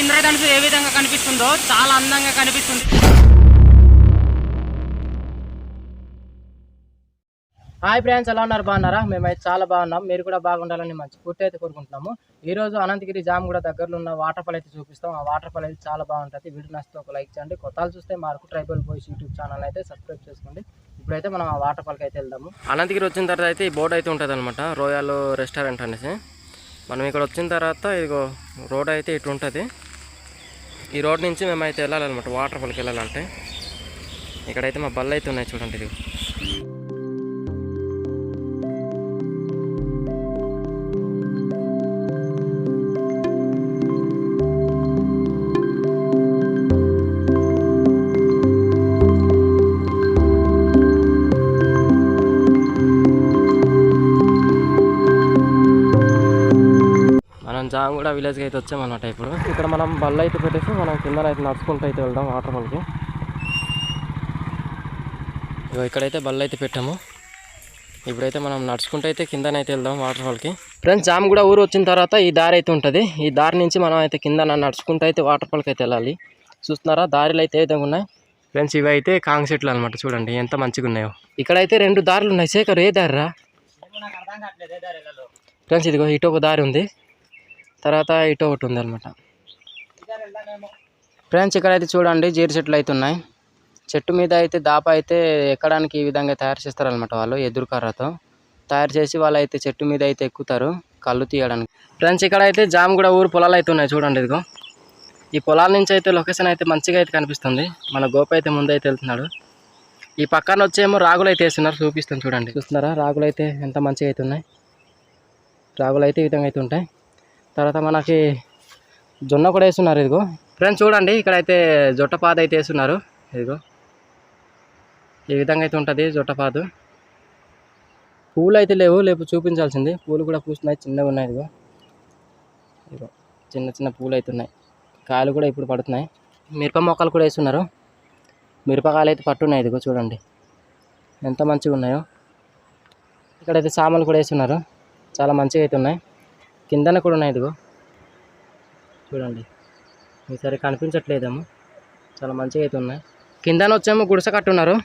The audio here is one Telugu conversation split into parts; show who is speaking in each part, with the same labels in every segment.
Speaker 1: ఇంద్రధనుసు ఏ విధంగా కనిపిస్తుందో చాలా అందంగా కనిపిస్తుంది. హాయ్ ఫ్రెండ్స్ ఎలా ఉన్నారు? బాగున్నారా? మేమైతే చాలా బాగున్నాం. మీరు కూడా బాగుండాలని మంచి పూర్తి అయితే కోరుకుంటున్నాము. ఈ రోజు అనంతగిరి జామ్ కూడా దగ్గరలో ఉన్న వాటర్ ఫాల్ అయితే చూపిస్తాం. ఆ వాటర్ ఫాల్ అయితే చాలా బాగుంటుంది. వీడియో నచ్చితే ఒక లైక్ చేయండి. కొత్తలు చూస్తే మార్కు ట్రైబల్ బాయ్స్ యూట్యూబ్ ఛానల్ అయితే సబ్స్క్రైబ్ చేసుకోండి. ఇప్పుడైతే మనం ఆ వాటర్ ఫాల్కి అయితే వెళ్దాము. అనంతగిరి వచ్చిన తర్వాత అయితే ఈ బోర్డు అయితే ఉంటుంది అనమాట రోయల్ రెస్టారెంట్ అనేసి. మనం ఇక్కడ వచ్చిన తర్వాత ఇదిగో రోడ్ అయితే ఇటు ఉంటుంది. ఈ రోడ్ నుంచి మేమైతే వెళ్ళాలన్నమాట వాటర్ ఫాల్కి వెళ్ళాలంటే. ఇక్కడైతే మా బళ్ళు అయితే ఉన్నాయి చూడండి ఇది. మనం జాంగూడ విలేజ్కి అయితే వచ్చామన్నమాట ఇప్పుడు. ఇక్కడ మనం బళ్ళు అయితే పెట్టేసి మనం కింద అయితే నడుచుకుంటూ అయితే వెళ్దాం వాటర్ ఫాల్కి ఇగో ఇక్కడైతే బళ్ళు అయితే పెట్టాము. ఇప్పుడైతే మనం నడుచుకుంటూ అయితే కిందనైతే వెళ్దాం వాటర్ ఫాల్కి ఫ్రెండ్స్ జామ్ కూడా ఊరు వచ్చిన తర్వాత ఈ దారి అయితే ఉంటుంది. ఈ దారి నుంచి మనం అయితే కింద నడుచుకుంటూ అయితే వాటర్ ఫాల్కి అయితే వెళ్ళాలి. చూస్తున్నారా? దారిలో అయితే ఏ విధంగా ఉన్నాయి? ఫ్రెండ్స్ ఇవి అయితే కాంగ్ చెట్లు అనమాట చూడండి ఎంత మంచిగా ఉన్నాయో. ఇక్కడైతే రెండు దారులు ఉన్నాయి. శేఖర్ ఏ దారిరా? ఫ్రెండ్స్ ఇదిగో ఇటు ఒక దారి ఉంది. తర్వాత ఇటు ఒకటి ఉందనమాట అనమాట ఫ్రెండ్స్ ఇక్కడైతే చూడండి జీడి చెట్లు అయితే ఉన్నాయి. చెట్టు మీద అయితే దాప అయితే ఎక్కడానికి ఈ విధంగా తయారు చేస్తారనమాట వాళ్ళు ఎదురు కర్రతో. తయారు చేసి వాళ్ళు అయితే చెట్టు మీద అయితే ఎక్కుతారు కళ్ళు తీయడానికి. ఫ్రెండ్స్ ఇక్కడ అయితే జామ్ కూడా ఊరు పొలాలు అయితే ఉన్నాయి చూడండి ఇదిగో. ఈ పొలాల నుంచి అయితే లొకేషన్ అయితే మంచిగా అయితే కనిపిస్తుంది. మన గోప అయితే ముందు అయితే వెళ్తున్నాడు. ఈ పక్కన వచ్చేమో రాగులు అయితే వేస్తున్నారు చూపిస్తాను చూడండి. చూస్తున్నారా? రాగులు అయితే ఎంత మంచిగా అయితే ఉన్నాయి. రాగులు అయితే ఈ విధంగా అయితే ఉంటాయి. తర్వాత మనకి జొన్న కూడా వేస్తున్నారు ఇదిగో. ఫ్రెండ్స్ చూడండి ఇక్కడైతే జొట్టపాద అయితే వేస్తున్నారు ఇదిగో. ఈ విధంగా అయితే ఉంటుంది జొట్టపాదు పూలు అయితే లేవు లేపు చూపించాల్సింది. పూలు కూడా పూస్తున్నాయి చిన్నగా ఉన్నాయి ఇదిగో. ఇదిగో చిన్న చిన్న పూలు అయితే ఉన్నాయి. కాయలు కూడా ఇప్పుడు పడుతున్నాయి. మిరప మొక్కలు కూడా వేస్తున్నారు. మిరపకాయలు అయితే పట్టున్నాయి ఇదిగో చూడండి. ఎంత మంచిగా ఉన్నాయో. ఇక్కడైతే సామాన్లు కూడా వేస్తున్నారు. చాలా మంచిగా అయితే ఉన్నాయి. కిందన కూడా ఉన్నాయి ఇదిగో. చూడండి. ఈసారి కనిపించట్లేదేమో. చాలా మంచిగా అయితే ఉన్నాయి. కిందన వచ్చేమో గుడిసె కట్టున్నారు.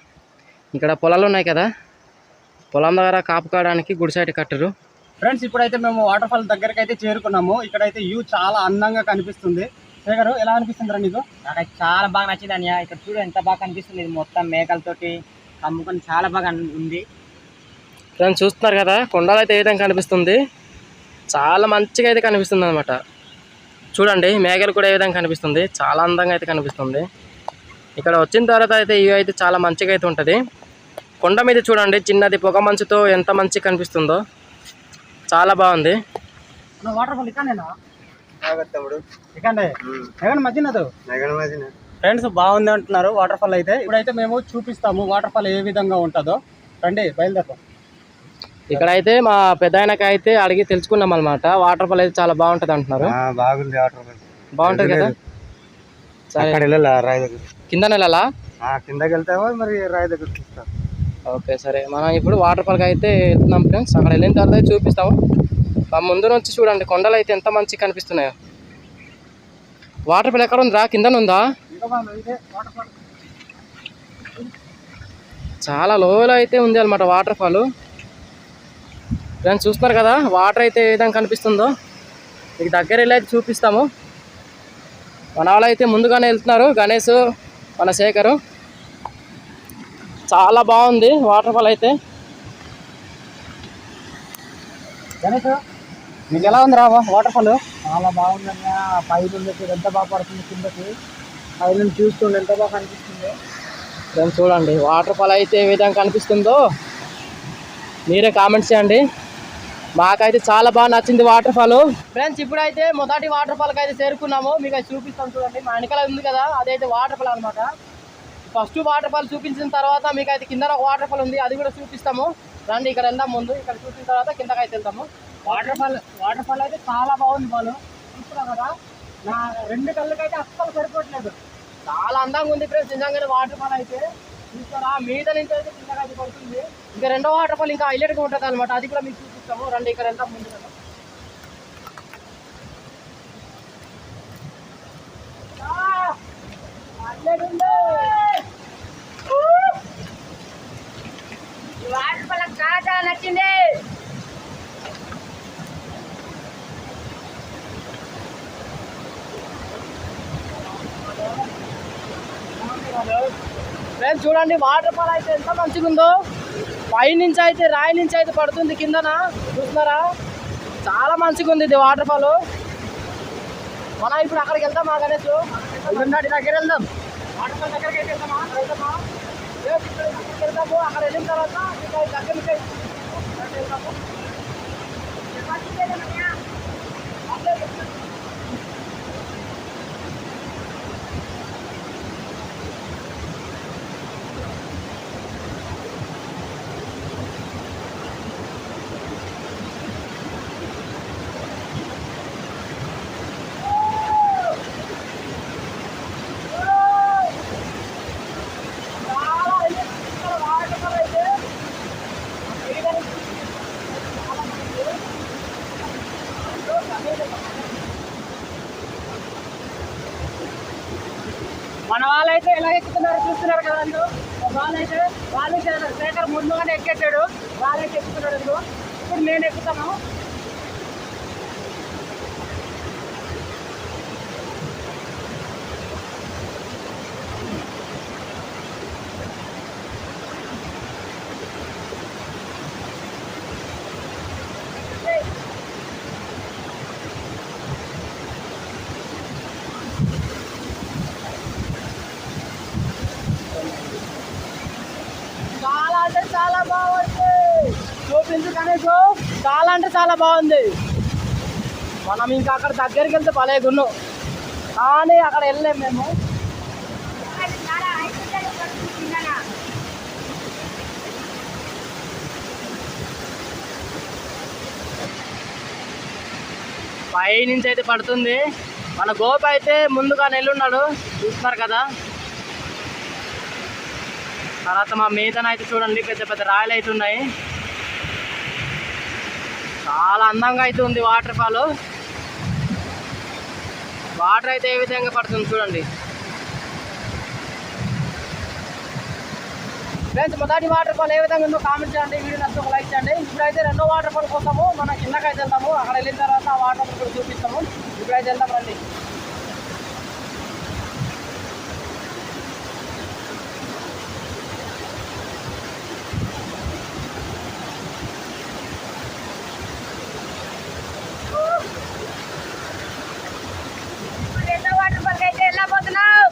Speaker 1: ఇక్కడ పొలాలు ఉన్నాయి కదా. పొలం దగ్గర కాపు కాయడానికి గుడిసె అయితే కట్టరు.
Speaker 2: ఫ్రెండ్స్ ఇప్పుడైతే మేము వాటర్ ఫాల్ దగ్గరికి అయితే చేరుకున్నాము. ఇక్కడైతే వ్యూ చాలా అందంగా కనిపిస్తుంది. శేఖర్ ఎలా అనిపిస్తుంది నీకు?
Speaker 1: నాకైతే చాలా బాగా నచ్చింది అన్నయ్య. ఇక్కడ చూడు ఎంత బాగా కనిపిస్తుంది. ఇది మొత్తం మేకలతోటి కమ్ముకొని చాలా బాగా అన్- ఉంది.
Speaker 2: ఫ్రెండ్స్ చూస్తున్నారు కదా. కొండలు అయితే ఏ విధంగా కనిపిస్తుంది? చాలా మంచిగా అయితే కనిపిస్తుంది అనమాట చూడండి మేఘలు కూడా ఏ విధంగా కనిపిస్తుంది. చాలా అందంగా అయితే కనిపిస్తుంది. ఇక్కడ వచ్చిన తర్వాత అయితే ఇవి అయితే చాలా మంచిగా అయితే ఉంటుంది. కొండ మీద చూడండి చిన్నది పొగ మంచుతో ఎంత మంచిగా కనిపిస్తుందో. చాలా బాగుంది. ఫ్రెండ్స్ బాగుంది అంటున్నారు వాటర్ ఫాల్ అయితే. ఇప్పుడైతే మేము చూపిస్తాము వాటర్ ఫాల్ ఏ విధంగా ఉంటుందో. రండి బయలుదేరతాం ఇక్కడైతే మా పెద్ద అయితే అడిగి తెలుసుకున్నాం అనమాట వాటర్ ఫాల్ అయితే చాలా బాగుంటది అంటున్నారు.
Speaker 3: బాగుంది వాటర్
Speaker 2: బాగుంటది కదా? సరే. కింద నెలలా?
Speaker 3: కిందకి వెళ్తావా మరి రాయి దగ్గర చూస్తాం
Speaker 2: ఓకే సరే. మనం ఇప్పుడు వాటర్ ఫాల్కి అయితే వెళ్తున్నాం ఫ్రెండ్స్ అక్కడ వెళ్ళిన తర్వాత చూపిస్తాము. మా ముందు నుంచి చూడండి కొండలు అయితే ఎంత మంచిగా కనిపిస్తున్నాయో. వాటర్ ఫాల్ ఎక్కడ ఉందిరా? కింద ఉందా చాలా లోలో అయితే ఉంది అనమాట వాటర్ ఫాల్ ఫ్రెండ్స్ చూస్తున్నారు కదా వాటర్ అయితే ఏ విధంగా కనిపిస్తుందో. మీకు దగ్గర వెళ్ళి అయితే చూపిస్తాము. మన వాళ్ళు అయితే ముందుగానే వెళ్తున్నారు గణేష్ మన శేఖరు. చాలా బాగుంది వాటర్ ఫాల్ అయితే. గణేష్ మీకు ఎలా ఉంది రా వాటర్ ఫాల్
Speaker 1: చాలా బాగుంది అన్నయ్య పైన ఎంత బాగా పడుతుంది కిందకి. పైన చూస్తుండే ఎంత బాగా కనిపిస్తుంది.
Speaker 2: ఫ్రెండ్స్ చూడండి వాటర్ ఫాల్ అయితే ఏ విధంగా కనిపిస్తుందో. మీరే కామెంట్స్ చేయండి. మాకైతే చాలా బాగా నచ్చింది వాటర్ ఫాల్ ఫ్రెండ్స్ ఇప్పుడైతే మొదటి వాటర్ ఫాల్కి అయితే చేరుకున్నాము. మీకు అది చూపిస్తాం చూడండి. మా వెనకాల ఉంది కదా అదైతే వాటర్ ఫాల్ అనమాట ఫస్ట్ వాటర్ ఫాల్ చూపించిన తర్వాత మీకు అయితే కింద ఒక వాటర్ ఫాల్ ఉంది. అది కూడా చూపిస్తాము. రండి ఇక్కడ వెళ్దాం ముందు. ఇక్కడ చూసిన తర్వాత కిందకి అయితే వెళ్తాము వాటర్ ఫాల్ వాటర్ ఫాల్ అయితే చాలా బాగుంది వాళ్ళు చూస్తున్నాం కదా నా రెండు కళ్ళకైతే అస్సలు సరిపోవట్లేదు. చాలా అందంగా ఉంది ఫ్రెండ్స్ నిజంగానే వాటర్ ఫాల్ అయితే. చూస్తారా? మీద నుంచి అయితే కిందకైతే పడుతుంది ఇంకా రెండో వాటర్ ఫాల్ ఇంకా హైలైట్గా ఉంటుంది అనమాట అది కూడా మీకు చూపిస్తాము రండి ఇక్కడ వెళ్తాం ముందు కదా
Speaker 1: వాటర్ పళ్ళ నచ్చింది. ఫ్రెండ్స్ చూడండి వాటర్ ఫాల్ అయితే ఎంత మంచిగా ఉందో పైనుంచి అయితే రాయి నుంచి అయితే పడుతుంది కిందన. చూస్తున్నారా? చాలా మంచిగా ఉంది ఇది వాటర్ ఫాల్ మనం ఇప్పుడు అక్కడికి వెళ్దాం మా గణేష్? ఇదండి దగ్గర వెళ్దాం. వాటర్ ఫాల్ దగ్గరికి అయితే వెళ్దామా? వెళ్దామా? వెళ్దాము. అక్కడ వెళ్ళిన తర్వాత దగ్గరికి వెళ్దాము చాలా ఇక్కడ వాటర్ ఫాల్ అయితే మన ఎలా ఎక్కుతున్నారో చూస్తున్నారు కదా అందరూ వాళ్ళైతే వాళ్ళు శేఖర్ ముందుగానే ఎక్కేసాడు. వాళ్ళైతే ఎక్కుతున్నాడు ఇప్పుడు నేను ఎక్కుతాను చాలా అంటే చాలా బాగుంది చూపించు చాలా అంటే చాలా బాగుంది. మనం ఇంకా అక్కడ దగ్గరికి వెళ్తే పలేకున్నాం కానీ అక్కడ వెళ్ళలేము మేము. పై నుంచి అయితే పడుతుంది. మన గోప అయితే ముందుగా నెల్లున్నాడు. చూస్తున్నారు కదా. తర్వాత మా మీదన అయితే చూడండి. పెద్ద పెద్ద రాయలు అయితే ఉన్నాయి. చాలా అందంగా అయితే ఉంది వాటర్ ఫాల్ వాటర్ అయితే ఏ విధంగా పడుతుంది చూడండి. ఫ్రెండ్స్ మొదటి వాటర్ ఫాల్ ఏ విధంగా ఉందో కామెంట్ చేయండి వీడియో నచ్చి ఒక లైక్ చేయండి. ఇప్పుడైతే రెండో వాటర్ ఫాల్ కోసము మనం కిందకైతే వెళ్తాము అక్కడ వెళ్ళిన తర్వాత ఆ వాటర్ ఫాల్ కూడా చూపిస్తాము. ఇప్పుడైతే వెళ్దాం రండి
Speaker 4: వాటర్ పార్క్ అయితే వెళ్ళబోతున్నాం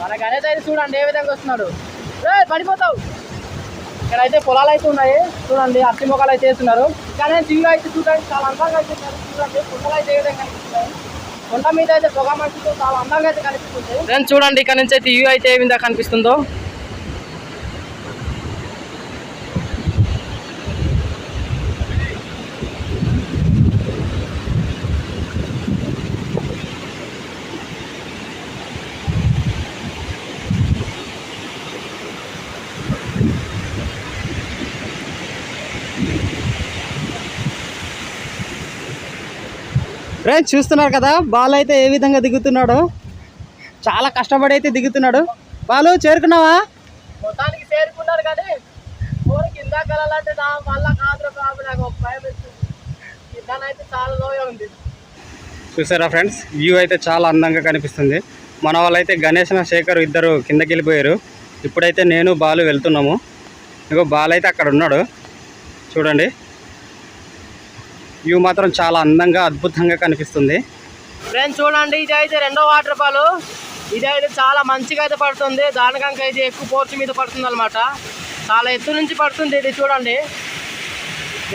Speaker 1: మన గణేష్ అయితే చూడండి ఏ విధంగా వస్తున్నాడు. ఏ పడిపోతావు. ఇక్కడైతే పొలాలు అయితే ఉన్నాయి. చూడండి అట్టి మొక్కలు అయితే వేస్తున్నారు. కానీ జింగ అయితే చూడండి చాలా అందంగా అయితే చూడండి కొండలు అయితే ఏ విధంగా కనిపిస్తున్నాయి. కొండ మీద అయితే పొగ మంచుతో చాలా అందంగా అయితే కనిపిస్తుంది. ఫ్రెండ్స్ చూడండి ఇక్కడ నుంచి అయితే వ్యూ అయితే ఏ విధంగా కనిపిస్తుందో. ఫ్రెండ్స్ చూస్తున్నారు కదా బాల్ అయితే ఏ విధంగా దిగుతున్నాడు. చాలా కష్టపడి అయితే దిగుతున్నాడు. బాలు చేరుకున్నావా? మొత్తానికి కానీ నా కాదు బాబు నాకు ఒక భయం చాలా లోయ ఉంది.
Speaker 2: చూసారా ఫ్రెండ్స్? వ్యూ అయితే చాలా అందంగా కనిపిస్తుంది. మన వాళ్ళైతే గణేష్ శేఖర్ ఇద్దరు కిందకి వెళ్ళిపోయారు. ఇప్పుడైతే నేను బాలు వెళ్తున్నాము. ఇగో బాలు అయితే అక్కడ ఉన్నాడు. చూడండి. వ్యూ మాత్రం చాలా అందంగా అద్భుతంగా కనిపిస్తుంది.
Speaker 1: ఫ్రెండ్స్ చూడండి ఇది అయితే రెండో వాటర్ ఫాల్ ఇది అయితే చాలా మంచిగా అయితే పడుతుంది. దానికంక అయితే ఎక్కువ పోర్చు మీద పడుతుంది అనమాట చాలా ఎత్తు నుంచి పడుతుంది ఇది చూడండి.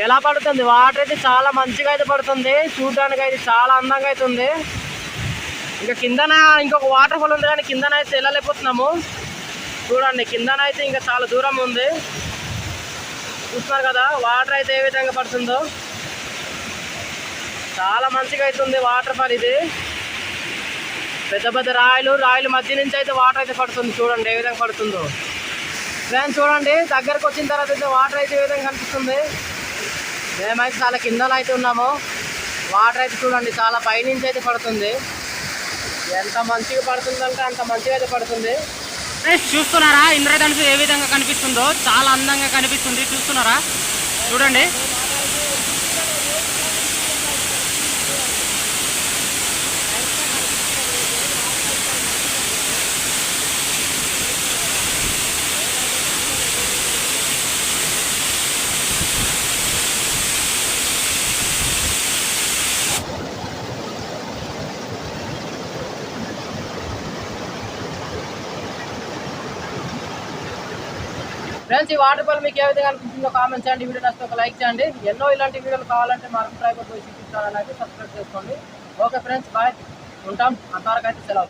Speaker 1: ఎలా పడుతుంది? వాటర్ అయితే చాలా మంచిగా అయితే పడుతుంది. చూడడానికి అయితే చాలా అందంగా అయితే ఉంది. ఇంకా కిందన ఇంకొక వాటర్ ఫాల్ ఉంది కానీ కిందన అయితే వెళ్ళలేకపోతున్నాము. చూడండి కిందన అయితే ఇంకా చాలా దూరం ఉంది. చూస్తున్నారు కదా వాటర్ అయితే ఏ విధంగా పడుతుందో. చాలా మంచిగా అవుతుంది వాటర్ ఫాల్ ఇది. పెద్ద పెద్ద రాయలు రాయల మధ్య నుంచి అయితే వాటర్ అయితే పడుతుంది. చూడండి ఏ విధంగా పడుతుందో. ఫ్రెండ్స్ చూడండి దగ్గరకు వచ్చిన తర్వాత అయితే వాటర్ అయితే ఏ విధంగా కనిపిస్తుంది. మేమైతే చాలా కిందలో అయితే ఉన్నాము. వాటర్ అయితే చూడండి చాలా పైనుంచి అయితే పడుతుంది. ఎంత మంచిగా పడుతుందంటే అంత మంచిగా అయితే పడుతుంది.
Speaker 5: ఫ్రెండ్స్ చూస్తున్నారా? ఇంద్రధనుసు ఏ విధంగా కనిపిస్తుందో? చాలా అందంగా కనిపిస్తుంది. చూస్తున్నారా? చూడండి.
Speaker 1: ఫ్రెండ్స్ ఈ వాటర్ ఫాల్ మీకు ఏ విధంగా అనిపిస్తుందో కామెంట్ చేయండి. వీడియో నచ్చితే ఒక లైక్ చేయండి. ఎన్నో ఇలాంటి వీడియోలు కావాలంటే మార్కెట్ డ్రైవర్ పోయి చూపించాలని అయితే సబ్స్క్రైబ్ చేసుకోండి. ఓకే ఫ్రెండ్స్ బాయ్ ఉంటాం. అంతవరకు అయితే సెలవు.